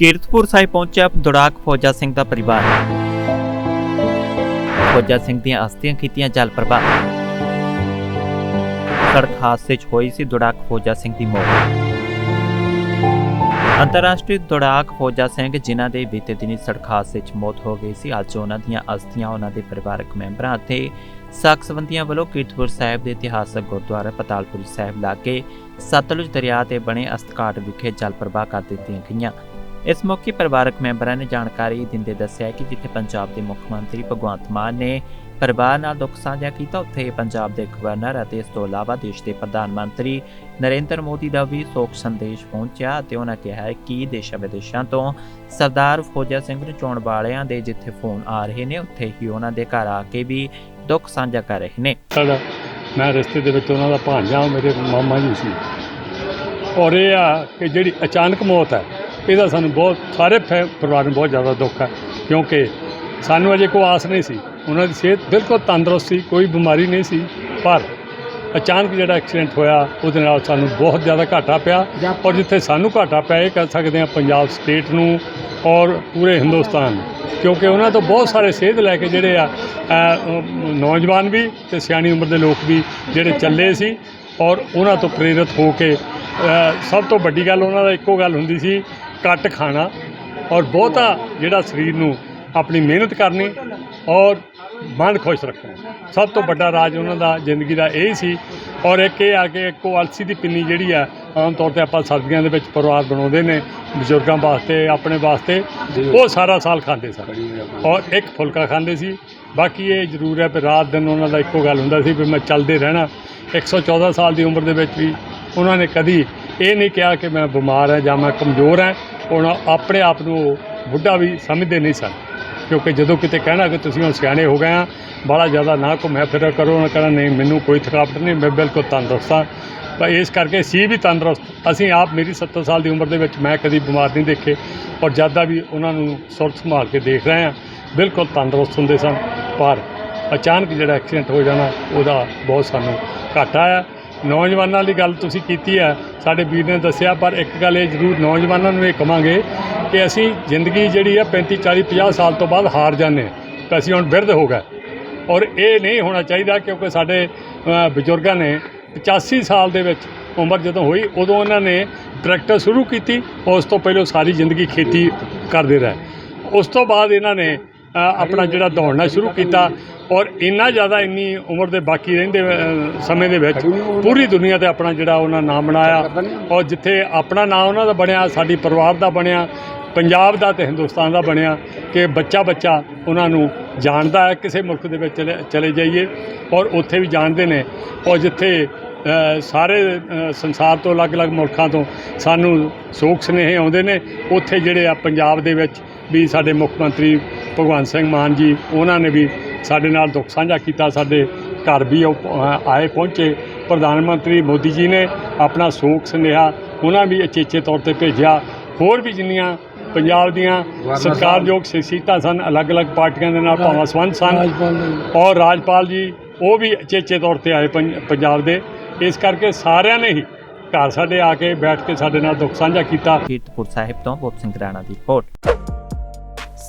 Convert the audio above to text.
ਕੀਰਤਪੁਰ ਸਾਹਿਬ ਪਹੁੰਚਿਆ ਦੁੜਾਕ ਫੌਜਾ ਸਿੰਘ ਦਾ ਪਰਿਵਾਰ। ਫੌਜਾ ਸਿੰਘ ਦੀਆਂ ਅਸਥੀਆਂ ਕੀਤੀਆਂ ਜਲ ਪ੍ਰਵਾਹ। ਸੜਕ ਹਾਦਸੇ 'ਚ ਹੋਈ ਸੀ ਦੁੜਾਕ ਫੌਜਾ ਸਿੰਘ ਦੀ ਮੌਤ। ਅੰਤਰਰਾਸ਼ਟਰੀ ਦੁੜਾਕ ਫੌਜਾ ਸਿੰਘ ਜਿਨ੍ਹਾਂ ਦੇ ਬੀਤੇ ਦਿਨੀ ਸੜਕ ਹਾਦਸੇ 'ਚ ਮੌਤ ਹੋ ਗਈ ਸੀ, ਅੱਜ ਉਹਨਾਂ ਦੀਆਂ ਅਸਥੀਆਂ ਉਹਨਾਂ ਦੇ ਪਰਿਵਾਰਕ ਮੈਂਬਰਾਂ ਅਤੇ ਸਾਖ ਸੰਬੰਧੀਆਂ ਵੱਲੋਂ ਕੀਰਤਪੁਰ ਸਾਹਿਬ ਦੇ ਇਤਿਹਾਸਕ ਗੁਰਦੁਆਰਾ ਪਤਾਲਪੁਰ ਸਾਹਿਬ ਲਾਗੇ ਸਤਲੁਜ ਦਰਿਆ ਤੇ ਬਣੇ ਅਸਤਕਾਟ ਵਿਖੇ ਜਲ ਪ੍ਰਵਾਹ ਕਰ ਦਿੱਤੀਆਂ ਗਈਆਂ। ਇਸ ਮੌਕੇ ਪਰਿਵਾਰਕ ਮੈਂਬਰਾਂ ਨੇ ਜਾਣਕਾਰੀ ਦਿੰਦੇ ਦੱਸਿਆ ਕਿ ਜਿੱਥੇ ਪੰਜਾਬ ਦੇ ਮੁੱਖ ਮੰਤਰੀ ਭਗਵੰਤ ਮਾਨ ਨੇ ਪਰਿਵਾਰ ਨਾਲ ਦੁੱਖ ਸਾਂਝਾ ਕੀਤਾ, ਉੱਥੇ ਪੰਜਾਬ ਦੇ ਗਵਰਨਰ ਅਤੇ ਇਸ ਤੋਂ ਇਲਾਵਾ ਦੇਸ਼ ਦੇ ਪ੍ਰਧਾਨ ਮੰਤਰੀ ਨਰਿੰਦਰ ਮੋਦੀ ਦਾ ਵੀ ਸੋਗ ਸੰਦੇਸ਼ ਪਹੁੰਚਿਆ ਅਤੇ ਉਹਨਾਂ ਕਿਹਾ ਕਿ ਦੇਸ਼ਾਂ ਵਿਦੇਸ਼ਾਂ ਤੋਂ ਸਰਦਾਰ ਫੌਜਾ ਸਿੰਘ ਨੂੰ ਚੋਣ ਵਾਲਿਆਂ ਦੇ ਜਿੱਥੇ ਫੋਨ ਆ ਰਹੇ ਨੇ, ਉੱਥੇ ਹੀ ਉਹਨਾਂ ਦੇ ਘਰ ਆ ਕੇ ਵੀ ਦੁੱਖ ਸਾਂਝਾ ਕਰ ਰਹੇ ਨੇ। ਮੈਂ ਰਸਤੇ ਦੇ ਵਿੱਚ ਉਹਨਾਂ ਦਾ ਭਾਂਜਾ ਮੇਰੇ ਮਾਮਾ ਜੀ ਸੀ। ਔਰ ਇਹ ਆ ਕਿ ਜਿਹੜੀ ਅਚਾਨਕ ਮੌਤ ਹੈ ਇਹਦਾ ਸਾਨੂੰ ਬਹੁਤ ਸਾਰੇ ਫੈ- ਪਰਿਵਾਰ ਨੂੰ ਬਹੁਤ ਜ਼ਿਆਦਾ ਦੁੱਖ ਹੈ ਕਿਉਂਕਿ ਸਾਨੂੰ ਅਜੇ ਕੋਈ ਆਸ ਨਹੀਂ ਸੀ। ਉਹਨਾਂ ਦੀ ਸਿਹਤ ਬਿਲਕੁਲ ਤੰਦਰੁਸਤ ਸੀ ਕੋਈ ਬਿਮਾਰੀ ਨਹੀਂ ਸੀ ਪਰ ਅਚਾਨਕ ਜਿਹੜਾ ਐਕਸੀਡੈਂਟ ਹੋਇਆ ਉਹਦੇ ਨਾਲ ਸਾਨੂੰ ਬਹੁਤ ਜ਼ਿਆਦਾ ਘਾਟਾ ਪਿਆ ਔਰ ਜਿੱਥੇ ਸਾਨੂੰ ਘਾਟਾ ਪਿਆ ਇਹ ਕਹਿ ਸਕਦੇ ਹਾਂ ਪੰਜਾਬ ਸਟੇਟ ਨੂੰ ਔਰ ਪੂਰੇ ਹਿੰਦੁਸਤਾਨ ਨੂੰ ਕਿਉਂਕਿ ਉਹਨਾਂ ਤੋਂ ਬਹੁਤ ਸਾਰੇ ਸੇਧ ਲੈ ਕੇ ਜਿਹੜੇ ਆ ਅ, ਅਮ, ਨੌਜਵਾਨ ਵੀ ਤੇ ਸਿਆਣੀ ਉਮਰ ਦੇ ਲੋਕ ਵੀ ਜਿਹੜੇ ਚੱਲੇ ਸੀ ਔਰ ਉਹਨਾਂ ਤੋਂ ਪ੍ਰੇਰਿਤ ਹੋ ਕੇ ਅ, ਸਭ ਤੋਂ ਵੱਡੀ ਗੱਲ ਉਹਨਾਂ ਦਾ ਇੱਕੋ ਗੱਲ ਹੁੰਦੀ ਸੀ ਘੱਟ ਖਾਣਾ ਔਰ ਬਹੁਤਾ ਜਿਹੜਾ ਸਰੀਰ ਨੂੰ ਆਪਣੀ ਮਿਹਨਤ ਕਰਨੀ ਔਰ ਮਨ ਖੁਸ਼ ਰੱਖਣਾ। ਸਭ ਤੋਂ ਵੱਡਾ ਰਾਜ ਉਹਨਾਂ ਦਾ ਜ਼ਿੰਦਗੀ ਦਾ ਇਹ ਹੀ ਸੀ ਔਰ ਇੱਕ ਇਹ ਆ ਕਿ ਇੱਕੋ ਅਲਸੀ ਦੀ ਪਿੰਨੀ ਜਿਹੜੀ ਆ, ਆਮ ਤੌਰ ਤੇ ਆਪਾਂ ਸਰਦੀਆਂ ਦੇ ਵਿੱਚ ਪਰਿਵਾਰ ਬਣਾਉਂਦੇ ਨੇ, ਬਜ਼ੁਰਗਾਂ ਵਾਸਤੇ, ਆਪਣੇ ਵਾਸਤੇ, ਉਹ ਸਾਰਾ ਸਾਲ ਖਾਂਦੇ ਸਨ। ਔਰ ਇੱਕ ਫੁਲਕਾ ਖਾਂਦੇ ਸੀ। ਬਾਕੀ ਇਹ ਜ਼ਰੂਰ ਹੈ ਕਿ ਰਾਤ ਦਿਨ ਉਹਨਾਂ ਦਾ ਇੱਕੋ ਗੱਲ ਹੁੰਦਾ ਸੀ ਵੀ ਮੈਂ ਚੱਲਦੇ ਰਹਿਣਾ। 114 ਸਾਲ ਦੀ ਉਮਰ ਦੇ ਵਿੱਚ ਵੀ ਉਹਨਾਂ ਨੇ ਕਦੀ ਇਹ ਨਹੀਂ ਕਿਹਾ ਕਿ ਮੈਂ ਬਿਮਾਰ ਹਾਂ ਜਾਂ ਮੈਂ ਕਮਜ਼ੋਰ ਹਾਂ। ਉਹਨਾਂ ਆਪਣੇ ਆਪ ਨੂੰ ਉਹ ਬੁੱਢਾ ਵੀ ਸਮਝਦੇ ਨਹੀਂ ਸਨ। ਕਿਉਂਕਿ ਜਦੋਂ ਕਿਤੇ ਕਹਿਣਾ ਕਿ ਤੁਸੀਂ ਹੁਣ ਸਿਆਣੇ ਹੋ ਗਏ ਆ ਬੜਾ ਜ਼ਿਆਦਾ ਨਾ ਘੁੰਮਿਆ ਫਿਰਿਆ ਕਰੋ, ਉਹਨਾਂ ਕਹਿਣਾ, ਨਹੀਂ, ਮੈਨੂੰ ਕੋਈ ਥਕਾਵਟ ਨਹੀਂ, ਮੈਂ ਬਿਲਕੁਲ ਤੰਦਰੁਸਤ ਹਾਂ। ਤਾਂ ਇਸ ਕਰਕੇ ਸੀ ਵੀ ਤੰਦਰੁਸਤ। ਅਸੀਂ ਆਪ ਮੇਰੀ 70 ਸਾਲ ਦੀ ਉਮਰ ਦੇ ਵਿੱਚ ਮੈਂ ਕਦੀ ਬਿਮਾਰ ਨਹੀਂ ਦੇਖੇ, ਔਰ ਜ਼ਿਆਦਾ ਵੀ ਉਹਨਾਂ ਨੂੰ ਸੁਰਤ ਸੰਭਾਲ ਕੇ ਦੇਖ ਰਹੇ ਹਾਂ। ਬਿਲਕੁਲ ਤੰਦਰੁਸਤ ਹੁੰਦੇ ਸਨ, ਪਰ ਅਚਾਨਕ ਜਿਹੜਾ ਐਕਸੀਡੈਂਟ ਹੋ ਜਾਣਾ, ਉਹਦਾ ਬਹੁਤ ਸਾਨੂੰ ਘਾਟਾ ਆ ਨੌਜਵਾਨਾਂ ਦੀ ਗੱਲ ਤੁਸੀਂ ਕੀਤੀ ਹੈ, ਸਾਡੇ ਵੀਰ ਨੇ ਦੱਸਿਆ, ਪਰ ਇੱਕ ਗੱਲ ਇਹ ਜ਼ਰੂਰ ਨੌਜਵਾਨਾਂ ਨੂੰ ਇਹ ਕਵਾਂਗੇ ਕਿ ਅਸੀਂ ਜ਼ਿੰਦਗੀ ਜਿਹੜੀ ਆ 35 40 50 ਸਾਲ ਤੋਂ ਬਾਅਦ ਹਾਰ ਜਾਂਦੇ ਹਾਂ ਅਸੀਂ ਹੁਣ ਬਿਰਧ ਹੋ ਗਏ। ਔਰ ਇਹ ਨਹੀਂ ਹੋਣਾ ਚਾਹੀਦਾ ਕਿਉਂਕਿ ਸਾਡੇ ਬਜ਼ੁਰਗਾਂ ਨੇ 85 ਸਾਲ ਦੇ ਵਿੱਚ ਉਮਰ ਜਦੋਂ ਹੋਈ, ਉਦੋਂ ਉਹਨਾਂ ਨੇ ਟਰੈਕਟਰ ਸ਼ੁਰੂ ਕੀਤੀ, ਉਸ ਤੋਂ ਪਹਿਲਾਂ ਸਾਰੀ ਜ਼ਿੰਦਗੀ ਖੇਤੀ ਕਰਦੇ ਰਹੇ। ਉਸ ਤੋਂ ਬਾਅਦ ਇਹਨਾਂ ਨੇ ਆਪਣਾ ਜਿਹੜਾ ਦੌੜਨਾ ਸ਼ੁਰੂ ਕੀਤਾ ਔਰ ਇੰਨਾ ਜ਼ਿਆਦਾ ਇੰਨੀ ਉਮਰ ਦੇ ਬਾਕੀ ਰਹਿੰਦੇ ਅ, ਸਮੇਂ ਦੇ ਵਿੱਚ ਪੂਰੀ ਦੁਨੀਆ ਤੇ ਆਪਣਾ ਜਿਹੜਾ ਉਹਨਾਂ ਨਾਮ ਬਣਾਇਆ ਔਰ ਜਿੱਥੇ ਆਪਣਾ ਨਾਮ ਉਹਨਾਂ ਦਾ ਬਣਿਆ ਸਾਡੀ ਪਰਿਵਾਰ ਦਾ ਬਣਿਆ ਪੰਜਾਬ ਦਾ ਤੇ ਹਿੰਦੁਸਤਾਨ ਦਾ ਬਣਿਆ ਕਿ ਬੱਚਾ ਬੱਚਾ ਉਹਨਾਂ ਨੂੰ ਜਾਣਦਾ ਹੈ ਕਿਸੇ ਮੁਲਕ ਦੇ ਵਿੱਚ ਚਲੇ- ਚਲੇ ਜਾਈਏ ਔਰ ਉੱਥੇ ਵੀ ਜਾਣਦੇ ਨੇ ਔਰ ਜਿੱਥੇ ਅ, ਸਾਰੇ ਅ, ਸੰਸਾਰ ਤੋਂ ਅਲੱਗ-ਅਲੱਗ ਮੁਲਕਾਂ ਤੋਂ ਸਾਨੂੰ ਸੋਗ ਸੁਨੇਹੇ ਆਉਂਦੇ ਨੇ ਉੱਥੇ ਜਿਹੜੇ ਆ ਪੰਜਾਬ ਦੇ ਵਿੱਚ ਵੀ ਸਾਡੇ ਮੁੱਖ ਮੰਤਰੀ ਭਗਵੰਤ ਸਿੰਘ ਮਾਨ ਜੀ ਉਹਨਾਂ ਨੇ ਵੀ ਸਾਡੇ ਨਾਲ ਦੁੱਖ ਸਾਂਝਾ ਕੀਤਾ ਸਾਡੇ ਘਰ ਵੀ ਆਏ ਪਹੁੰਚੇ। ਪ੍ਰਧਾਨ ਮੰਤਰੀ ਮੋਦੀ ਜੀ ਨੇ ਆਪਣਾ ਸੋਗ ਸੁਨੇਹਾ ਉਹਨਾਂ ਵੀ ਅਚੇਚੇ ਤੌਰ ਤੇ ਭੇਜਿਆ। ਹੋਰ ਵੀ ਜਿੰਨੀਆਂ ਪੰਜਾਬ ਦੀਆਂ ਸਰਕਾਰਯੋਗ ਸ਼ਖਸੀਅਤਾਂ ਸਨ ਅਲੱਗ-ਅਲੱਗ ਪਾਰਟੀਆਂ ਦੇ ਨਾਲ ਭਾਵੇਂ ਸੰਬੰਧ ਸਨ। ਔਰ ਰਾਜਪਾਲ ਜੀ ਉਹ ਵੀ ਅਚੇਚੇ ਤੌਰ ਤੇ ਆਏ ਪੰਜ- ਪੰਜਾਬ ਦੇ। ਇਸ ਕਰਕੇ ਸਾਰਿਆਂ ਨੇ ਹੀ ਘਰ ਸਾਡੇ ਆ ਕੇ ਬੈਠ ਕੇ ਸਾਡੇ ਨਾਲ ਦੁੱਖ ਸਾਂਝਾ ਕੀਤਾ। ਕੀਰਤਪੁਰ ਸਾਹਿਬ ਤੋਂ ਬੋਪ ਸਿੰਘ ਰਾਣਾ ਦੀ ਰਿਪੋਰਟ।